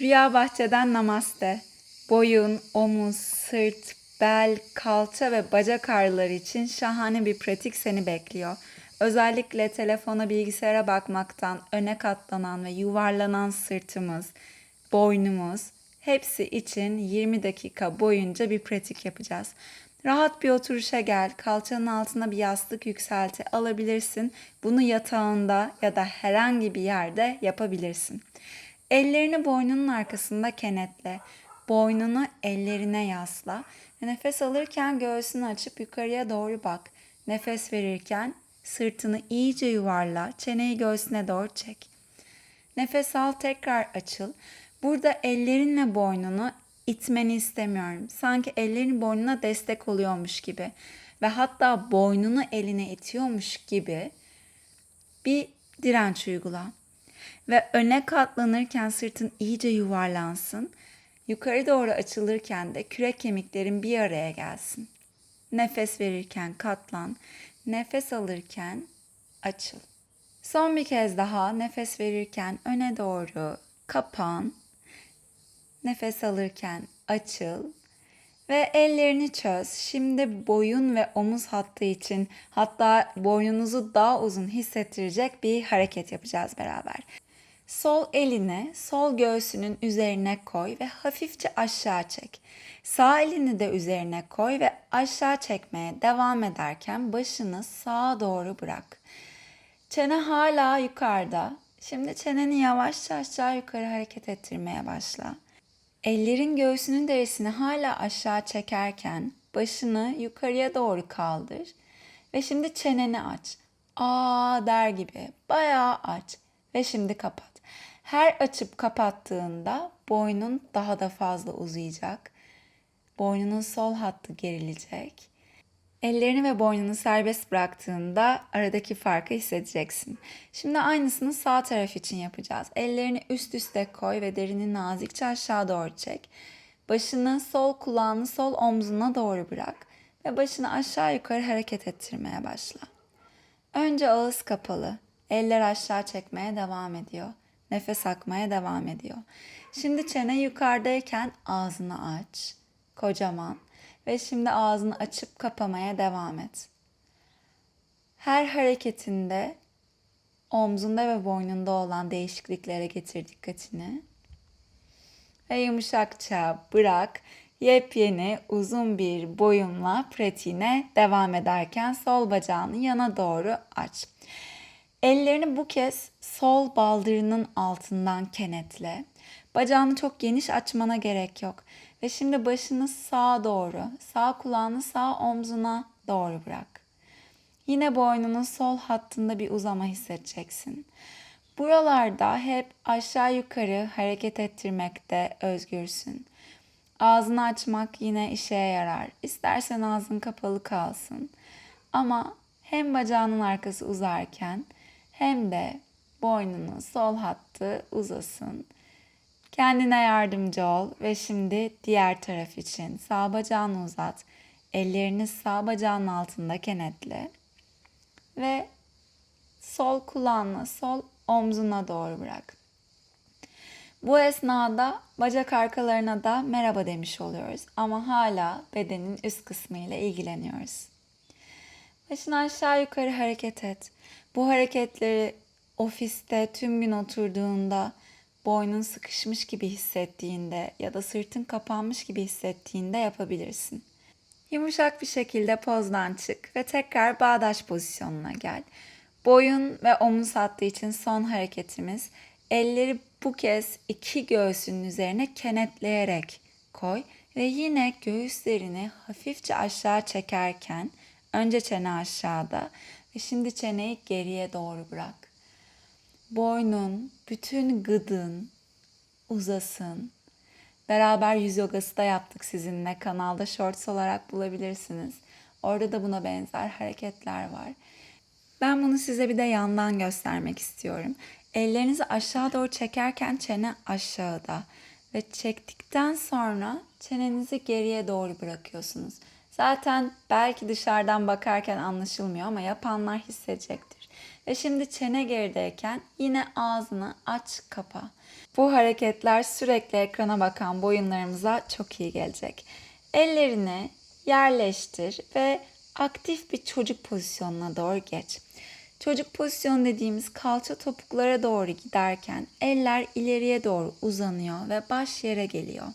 Rüya Bahçe'den namaste. Boyun, omuz, sırt, bel, kalça ve bacak ağrıları için şahane bir pratik seni bekliyor. Özellikle telefona, bilgisayara bakmaktan öne katlanan ve yuvarlanan sırtımız, boynumuz hepsi için 20 dakika boyunca bir pratik yapacağız. Rahat bir oturuşa gel. Kalçanın altına bir yastık yükselti alabilirsin. Bunu yatağında ya da herhangi bir yerde yapabilirsin. Ellerini boynunun arkasında kenetle. Boynunu ellerine yasla. Nefes alırken göğsünü açıp yukarıya doğru bak. Nefes verirken sırtını iyice yuvarla. Çeneyi göğsüne doğru çek. Nefes al tekrar açıl. Burada ellerinle boynunu itmeni istemiyorum. Sanki ellerin boynuna destek oluyormuş gibi ve hatta boynunu eline itiyormuş gibi bir direnç uygula. Ve öne katlanırken sırtın iyice yuvarlansın. Yukarı doğru açılırken de kürek kemiklerin bir araya gelsin. Nefes verirken katlan, nefes alırken açıl. Son bir kez daha nefes verirken öne doğru kapan. Nefes alırken açıl ve ellerini çöz. Şimdi boyun ve omuz hattı için hatta boynunuzu daha uzun hissettirecek bir hareket yapacağız beraber. Sol elini sol göğsünün üzerine koy ve hafifçe aşağı çek. Sağ elini de üzerine koy ve aşağı çekmeye devam ederken başını sağa doğru bırak. Çene hala yukarıda. Şimdi çeneni yavaşça aşağı yukarı hareket ettirmeye başla. Ellerin göğsünün derisini hala aşağı çekerken başını yukarıya doğru kaldır ve şimdi çeneni aç. Aa der gibi bayağı aç ve şimdi kapat. Her açıp kapattığında boynun daha da fazla uzayacak. Boynunun sol hattı gerilecek. Ellerini ve boynunu serbest bıraktığında aradaki farkı hissedeceksin. Şimdi aynısını sağ taraf için yapacağız. Ellerini üst üste koy ve derini nazikçe aşağı doğru çek. Başını sol kulağını sol omzuna doğru bırak ve başını aşağı yukarı hareket ettirmeye başla. Önce ağız kapalı, eller aşağı çekmeye devam ediyor. Nefes akmaya devam ediyor. Şimdi çene yukarıdayken ağzını aç. Kocaman ve şimdi ağzını açıp kapamaya devam et. Her hareketinde omzunda ve boynunda olan değişikliklere getir dikkatini. Ve yumuşakça bırak. Yepyeni uzun bir boyunla pratiğine devam ederken sol bacağını yana doğru aç. Ellerini bu kez sol baldırının altından kenetle. Bacağını çok geniş açmana gerek yok. Ve şimdi başını sağa doğru, sağ kulağını sağ omzuna doğru bırak. Yine boynunun sol hattında bir uzama hissedeceksin. Buralarda hep aşağı yukarı hareket ettirmekte özgürsün. Ağzını açmak yine işe yarar. İstersen ağzın kapalı kalsın. Ama hem bacağının arkası uzarken hem de boynunun sol hattı uzasın. Kendine yardımcı ol ve şimdi diğer taraf için sağ bacağını uzat. Ellerini sağ bacağın altında kenetle. Ve sol kulağını sol omzuna doğru bırak. Bu esnada bacak arkalarına da merhaba demiş oluyoruz ama hala bedenin üst kısmı ile ilgileniyoruz. Başını aşağı yukarı hareket et. Bu hareketleri ofiste tüm gün oturduğunda boynun sıkışmış gibi hissettiğinde ya da sırtın kapanmış gibi hissettiğinde yapabilirsin. Yumuşak bir şekilde pozdan çık ve tekrar bağdaş pozisyonuna gel. Boyun ve omuz hattı için son hareketimiz elleri bu kez iki göğsünün üzerine kenetleyerek koy ve yine göğüslerini hafifçe aşağı çekerken önce çene aşağıda ve şimdi çeneyi geriye doğru bırak boynun, bütün gıdın uzasın. Beraber yüz yogası da yaptık sizinle. Kanalda shorts olarak bulabilirsiniz. Orada da buna benzer hareketler var. Ben bunu size bir de yandan göstermek istiyorum. Ellerinizi aşağı doğru çekerken çene aşağıda ve çektikten sonra çenenizi geriye doğru bırakıyorsunuz. Zaten belki dışarıdan bakarken anlaşılmıyor ama yapanlar hissedecektir. Ve şimdi çene gerideyken yine ağzını aç kapa. Bu hareketler sürekli ekrana bakan boyunlarımıza çok iyi gelecek. Ellerini yerleştir ve aktif bir çocuk pozisyonuna doğru geç. Çocuk pozisyonu dediğimiz kalça topuklara doğru giderken eller ileriye doğru uzanıyor ve baş yere geliyor.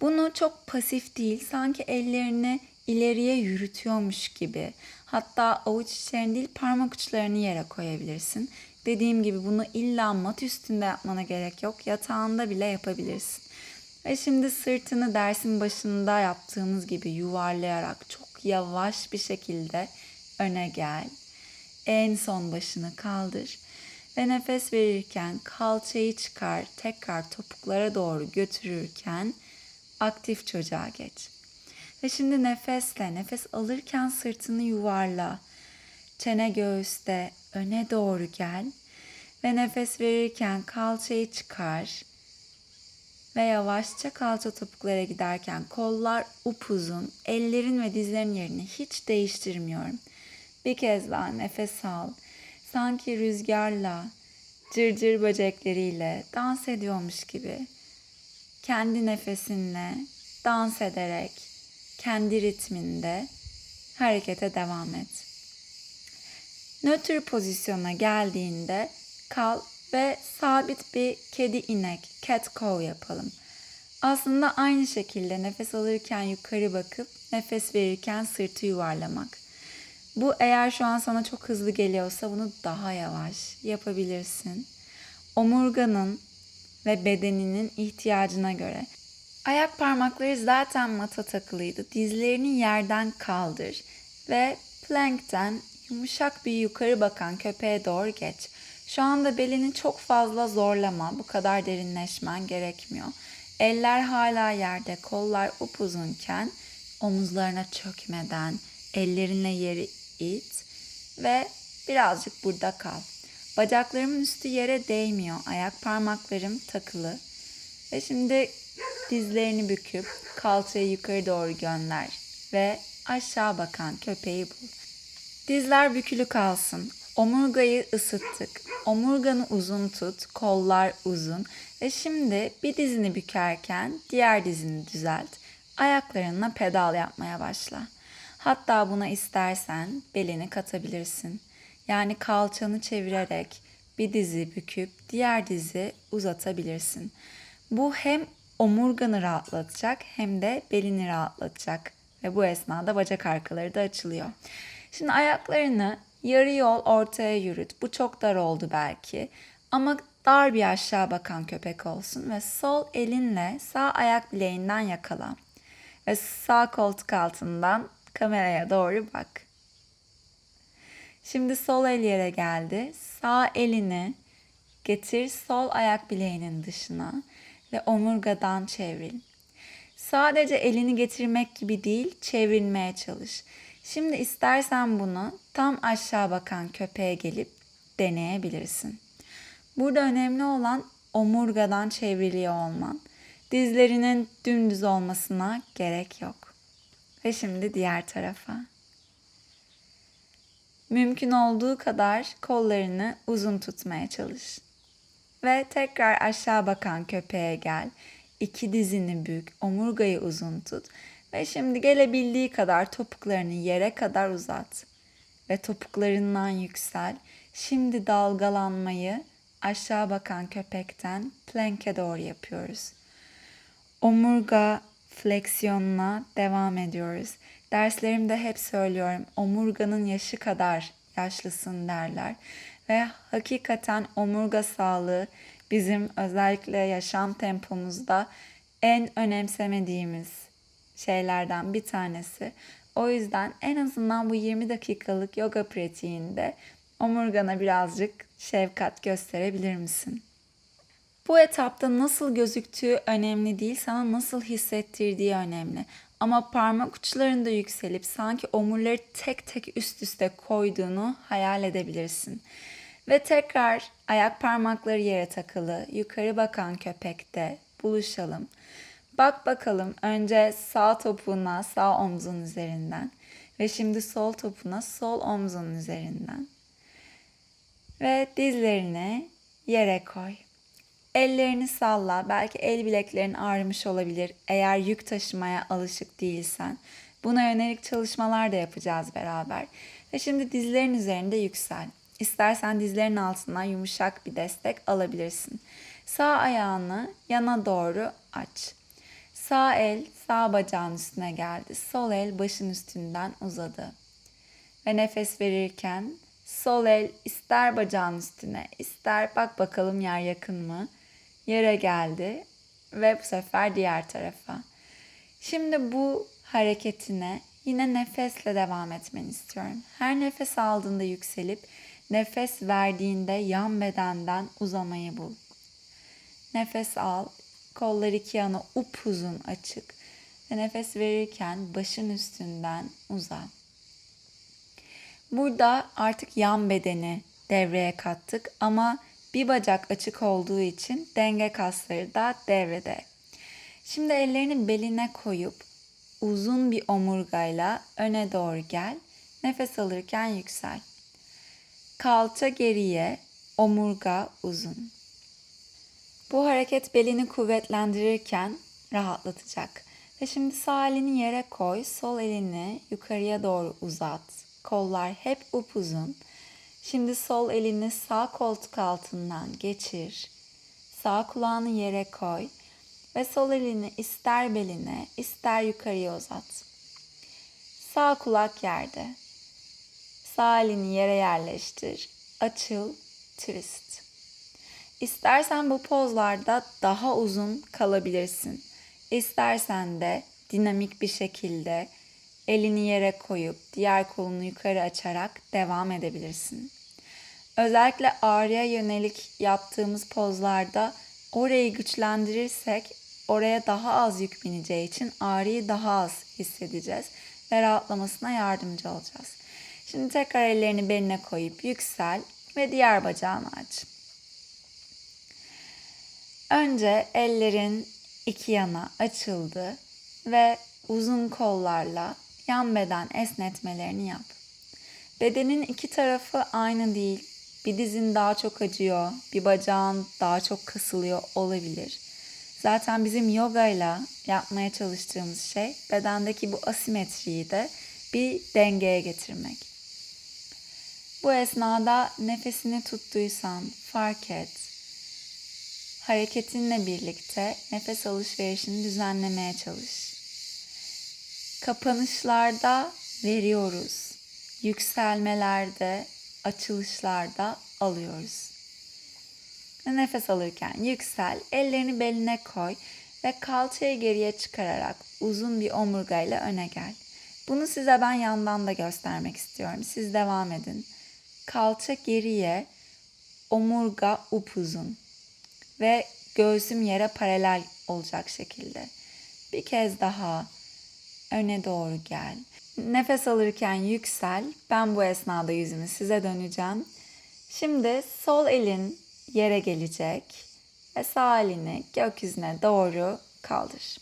Bunu çok pasif değil, sanki ellerini ileriye yürütüyormuş gibi. Hatta avuç içlerini değil parmak uçlarını yere koyabilirsin. Dediğim gibi bunu illa mat üstünde yapmana gerek yok. Yatağında bile yapabilirsin. Ve şimdi sırtını dersin başında yaptığımız gibi yuvarlayarak çok yavaş bir şekilde öne gel. En son başını kaldır ve nefes verirken kalçayı çıkar, tekrar topuklara doğru götürürken aktif çocuğa geç. Ve şimdi nefesle, nefes alırken sırtını yuvarla. Çene göğüste öne doğru gel ve nefes verirken kalçayı çıkar. Ve yavaşça kalça topuklara giderken kollar upuzun, ellerin ve dizlerin yerini hiç değiştirmiyorum. Bir kez daha nefes al. Sanki rüzgarla, cırcır böcekleriyle dans ediyormuş gibi. Kendi nefesinle dans ederek, kendi ritminde harekete devam et. Nötr pozisyona geldiğinde kal ve sabit bir kedi inek, cat cow yapalım. Aslında aynı şekilde nefes alırken yukarı bakıp nefes verirken sırtı yuvarlamak. Bu eğer şu an sana çok hızlı geliyorsa bunu daha yavaş yapabilirsin. Omurganın ve bedeninin ihtiyacına göre. Ayak parmakları zaten mata takılıydı. Dizlerini yerden kaldır ve plankten yumuşak bir yukarı bakan köpeğe doğru geç. Şu anda belini çok fazla zorlama. Bu kadar derinleşmen gerekmiyor. Eller hala yerde, kollar upuzunken omuzlarına çökmeden ellerinle yeri it ve birazcık burada kal. Bacaklarımın üstü yere değmiyor. Ayak parmaklarım takılı. Ve şimdi dizlerini büküp kalçayı yukarı doğru gönder ve aşağı bakan köpeği bul. Dizler bükülü kalsın. Omurgayı ısıttık. Omurganı uzun tut, kollar uzun ve şimdi bir dizini bükerken diğer dizini düzelt. Ayaklarınla pedal yapmaya başla. Hatta buna istersen belini katabilirsin. Yani kalçanı çevirerek bir dizi büküp diğer dizi uzatabilirsin. Bu hem omurganı rahatlatacak hem de belini rahatlatacak ve bu esnada bacak arkaları da açılıyor. Şimdi ayaklarını yarı yol ortaya yürüt. Bu çok dar oldu belki ama dar bir aşağı bakan köpek olsun ve sol elinle sağ ayak bileğinden yakala ve sağ koltuk altından kameraya doğru bak. Şimdi sol el yere geldi. Sağ elini getir sol ayak bileğinin dışına ve omurgadan çevril. Sadece elini getirmek gibi değil, çevrilmeye çalış. Şimdi istersen bunu tam aşağı bakan köpeğe gelip deneyebilirsin. Burada önemli olan omurgadan çevriliyor olman. Dizlerinin dümdüz olmasına gerek yok. Ve şimdi diğer tarafa. Mümkün olduğu kadar kollarını uzun tutmaya çalış. Ve tekrar aşağı bakan köpeğe gel. İki dizini bük, omurgayı uzun tut. Ve şimdi gelebildiği kadar topuklarını yere kadar uzat. Ve topuklarından yüksel. Şimdi dalgalanmayı aşağı bakan köpekten plank'e doğru yapıyoruz. Omurga fleksiyonuna devam ediyoruz. Derslerimde hep söylüyorum omurganın yaşı kadar yaşlısın derler. Ve hakikaten omurga sağlığı bizim özellikle yaşam tempomuzda en önemsemediğimiz şeylerden bir tanesi. O yüzden en azından bu 20 dakikalık yoga pratiğinde omurgana birazcık şefkat gösterebilir misin? Bu etapta nasıl gözüktüğü önemli değil, sana nasıl hissettirdiği önemli. Ama parmak uçlarında yükselip sanki omurları tek tek üst üste koyduğunu hayal edebilirsin. Ve tekrar ayak parmakları yere takılı, yukarı bakan köpekte buluşalım. Bak bakalım önce sağ topuğuna sağ omzun üzerinden ve şimdi sol topuna sol omzun üzerinden. Ve dizlerini yere koy. Ellerini salla. Belki el bileklerin ağrımış olabilir. Eğer yük taşımaya alışık değilsen. Buna yönelik çalışmalar da yapacağız beraber. Ve şimdi dizlerin üzerinde yüksel. İstersen dizlerin altından yumuşak bir destek alabilirsin. Sağ ayağını yana doğru aç. Sağ el sağ bacağın üstüne geldi. Sol el başın üstünden uzadı. Ve nefes verirken sol el ister bacağın üstüne ister bak bakalım yer yakın mı? Yere geldi ve bu sefer diğer tarafa. Şimdi bu hareketine yine nefesle devam etmeni istiyorum. Her nefes aldığında yükselip nefes verdiğinde yan bedenden uzamayı bul. Nefes al, kollar iki yana upuzun açık ve nefes verirken başın üstünden uza. Burada artık yan bedeni devreye kattık ama bir bacak açık olduğu için denge kasları da devrede. Şimdi ellerini beline koyup uzun bir omurgayla öne doğru gel. Nefes alırken yüksel. Kalça geriye, omurga uzun. Bu hareket belini kuvvetlendirirken rahatlatacak. Ve şimdi sağ elini yere koy, sol elini yukarıya doğru uzat. Kollar hep upuzun. Şimdi sol elini sağ koltuk altından geçir. Sağ kulağını yere koy ve sol elini ister beline, ister yukarıya uzat. Sağ kulak yerde. Sağ elini yere yerleştir. Açıl, twist. İstersen bu pozlarda daha uzun kalabilirsin. İstersen de dinamik bir şekilde elini yere koyup diğer kolunu yukarı açarak devam edebilirsin. Özellikle ağrıya yönelik yaptığımız pozlarda orayı güçlendirirsek oraya daha az yük bineceği için ağrıyı daha az hissedeceğiz ve rahatlamasına yardımcı olacağız. Şimdi tekrar ellerini beline koyup yüksel ve diğer bacağını aç. Önce ellerin iki yana açıldı ve uzun kollarla yan beden esnetmelerini yap. Bedenin iki tarafı aynı değil. Bir dizin daha çok acıyor, bir bacağın daha çok kasılıyor olabilir. Zaten bizim yoga ile yapmaya çalıştığımız şey bedendeki bu asimetriyi de bir dengeye getirmek. Bu esnada nefesini tuttuysan fark et. Hareketinle birlikte nefes alışverişini düzenlemeye çalış. Kapanışlarda veriyoruz. Yükselmelerde, açılışlarda alıyoruz. Nefes alırken yüksel, ellerini beline koy ve kalçayı geriye çıkararak uzun bir omurgayla öne gel. Bunu size ben yandan da göstermek istiyorum. Siz devam edin. Kalça geriye, omurga upuzun ve göğsüm yere paralel olacak şekilde. Bir kez daha öne doğru gel. Nefes alırken yüksel. Ben bu esnada yüzümü size döneceğim. Şimdi sol elin yere gelecek ve sağ elini gökyüzüne doğru kaldır.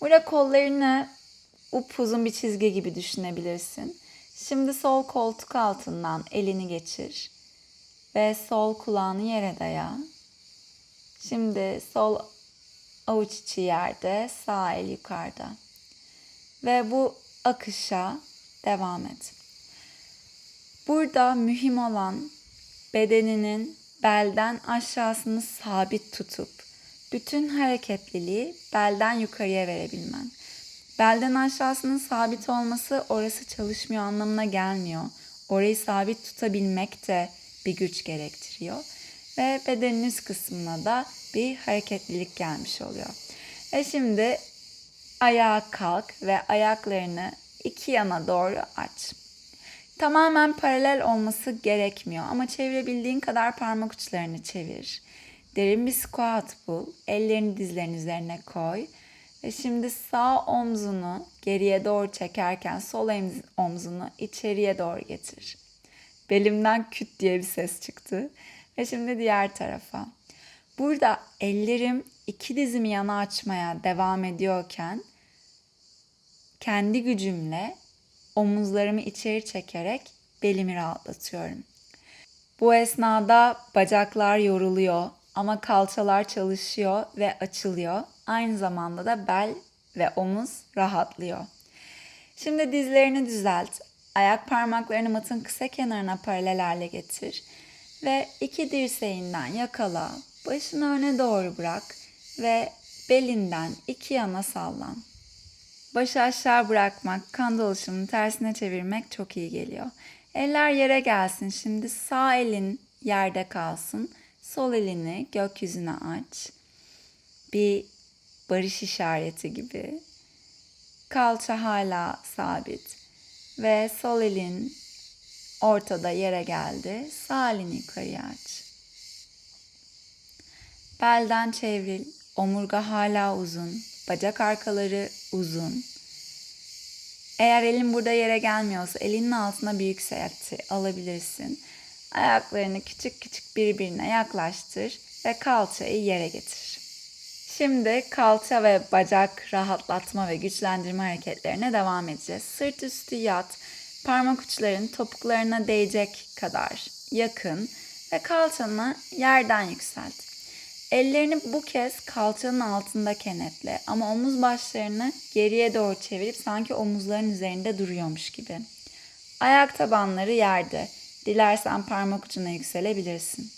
Burada kollarını upuzun bir çizgi gibi düşünebilirsin. Şimdi sol koltuk altından elini geçir ve sol kulağını yere daya. Şimdi sol avuç içi yerde, sağ el yukarıda. Ve bu akışa devam et. Burada mühim olan bedeninin belden aşağısını sabit tutup bütün hareketliliği belden yukarıya verebilmen. Belden aşağısının sabit olması orası çalışmıyor anlamına gelmiyor. Orayı sabit tutabilmek de bir güç gerektiriyor. Ve bedenin üst kısmına da bir hareketlilik gelmiş oluyor. Ve şimdi ayağa kalk ve ayaklarını iki yana doğru aç. Tamamen paralel olması gerekmiyor ama çevirebildiğin kadar parmak uçlarını çevir. Derin bir squat bul. Ellerini dizlerin üzerine koy. Ve şimdi sağ omzunu geriye doğru çekerken sol omzunu içeriye doğru getir. Belimden küt diye bir ses çıktı. Ve şimdi diğer tarafa. Burada ellerim iki dizimi yana açmaya devam ediyorken kendi gücümle omuzlarımı içeri çekerek belimi rahatlatıyorum. Bu esnada bacaklar yoruluyor, ama kalçalar çalışıyor ve açılıyor. Aynı zamanda da bel ve omuz rahatlıyor. Şimdi dizlerini düzelt. Ayak parmaklarını matın kısa kenarına paralel hale getir. Ve iki dirseğinden yakala. Başını öne doğru bırak ve belinden iki yana sallan. Başı aşağı bırakmak, kan dolaşımını tersine çevirmek çok iyi geliyor. Eller yere gelsin. Şimdi sağ elin yerde kalsın. Sol elini gökyüzüne aç. Bir barış işareti gibi. Kalça hala sabit. Ve sol elin ortada yere geldi. Sağ elini yukarıya aç. Belden çevril. Omurga hala uzun. Bacak arkaları uzun. Eğer elin burada yere gelmiyorsa elinin altına bir yükselti alabilirsin. Ayaklarını küçük küçük birbirine yaklaştır ve kalçayı yere getir. Şimdi kalça ve bacak rahatlatma ve güçlendirme hareketlerine devam edeceğiz. Sırt üstü yat, parmak uçların topuklarına değecek kadar yakın ve kalçanı yerden yükselt. Ellerini bu kez kalçanın altında kenetle ama omuz başlarını geriye doğru çevirip sanki omuzların üzerinde duruyormuş gibi. Ayak tabanları yerde. Dilersen parmak ucuna yükselebilirsin.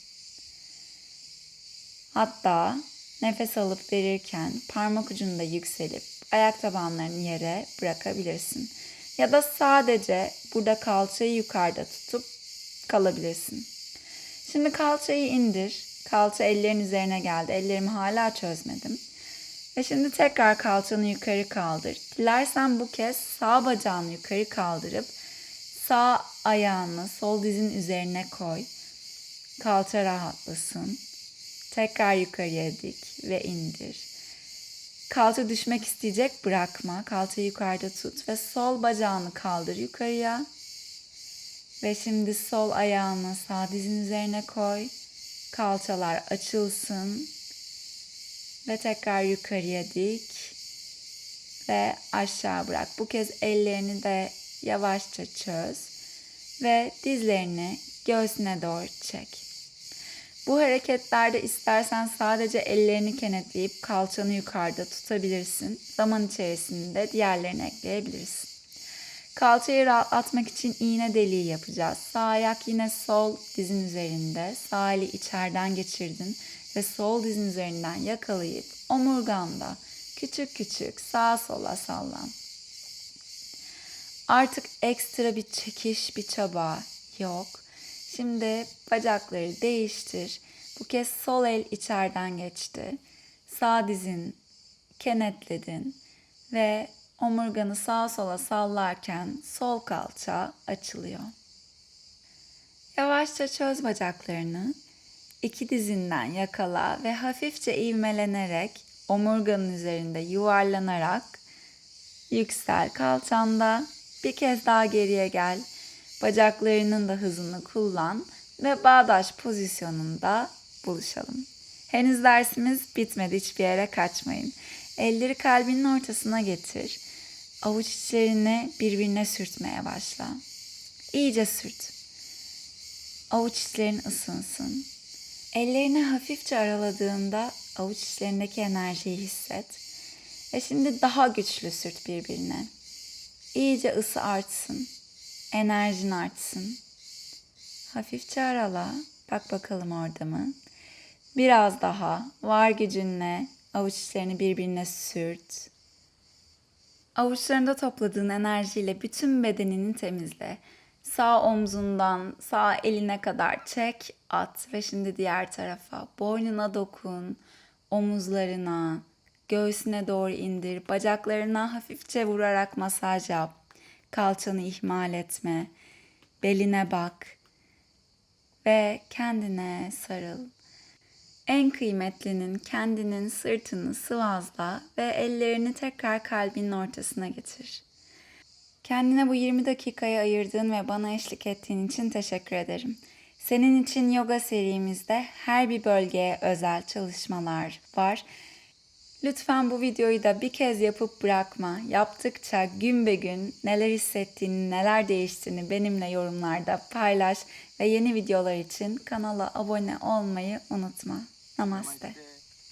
Hatta nefes alıp verirken parmak ucunda yükselip ayak tabanlarını yere bırakabilirsin. Ya da sadece burada kalçayı yukarıda tutup kalabilirsin. Şimdi kalçayı indir. Kalça ellerin üzerine geldi. Ellerimi hala çözmedim. Ve şimdi tekrar kalçanı yukarı kaldır. Dilersen bu kez sağ bacağını yukarı kaldırıp sağ ayağını sol dizin üzerine koy. Kalça rahatlasın. Tekrar yukarıya dik ve indir. Kalça düşmek isteyecek bırakma. Kalçayı yukarıda tut ve sol bacağını kaldır yukarıya. Ve şimdi sol ayağını sağ dizin üzerine koy. Kalçalar açılsın. Ve tekrar yukarıya dik. Ve aşağı bırak. Bu kez ellerini de yavaşça çöz. Ve dizlerini göğsüne doğru çek. Bu hareketlerde istersen sadece ellerini kenetleyip kalçanı yukarıda tutabilirsin. Zaman içerisinde diğerlerini ekleyebilirsin. Kalçayı rahatlatmak için iğne deliği yapacağız. Sağ ayak yine sol dizin üzerinde. Sağ eli içeriden geçirdin ve sol dizin üzerinden yakalayıp omurganda küçük küçük sağa sola sallan. Artık ekstra bir çekiş, bir çaba yok. Şimdi bacakları değiştir. Bu kez sol el içeriden geçti. Sağ dizin kenetledin ve omurganı sağa sola sallarken sol kalça açılıyor. Yavaşça çöz bacaklarını. İki dizinden yakala ve hafifçe ivmelenerek omurganın üzerinde yuvarlanarak yüksel kalçanda. Bir kez daha geriye gel. Bacaklarının da hızını kullan ve bağdaş pozisyonunda buluşalım. Henüz dersimiz bitmedi. Hiçbir yere kaçmayın. Elleri kalbinin ortasına getir. Avuç içlerini birbirine sürtmeye başla. İyice sürt. Avuç içlerin ısınsın. Ellerini hafifçe araladığında avuç içlerindeki enerjiyi hisset. Ve şimdi daha güçlü sürt birbirine. İyice ısı artsın. Enerjin artsın. Hafifçe arala. Bak bakalım orada mı? Biraz daha var gücünle avuç içlerini birbirine sürt. Avuçlarında topladığın enerjiyle bütün bedenini temizle. Sağ omzundan sağ eline kadar çek, at ve şimdi diğer tarafa. Boynuna dokun, omuzlarına, göğsüne doğru indir, bacaklarına hafifçe vurarak masaj yap. Kalçanı ihmal etme. Beline bak ve kendine sarıl. En kıymetlinin kendinin sırtını sıvazla ve ellerini tekrar kalbinin ortasına getir. Kendine bu 20 dakikayı ayırdığın ve bana eşlik ettiğin için teşekkür ederim. Senin için yoga serimizde her bir bölgeye özel çalışmalar var. Lütfen bu videoyu da bir kez yapıp bırakma. Yaptıkça gün be gün neler hissettiğini, neler değiştiğini benimle yorumlarda paylaş ve yeni videolar için kanala abone olmayı unutma. Namaste.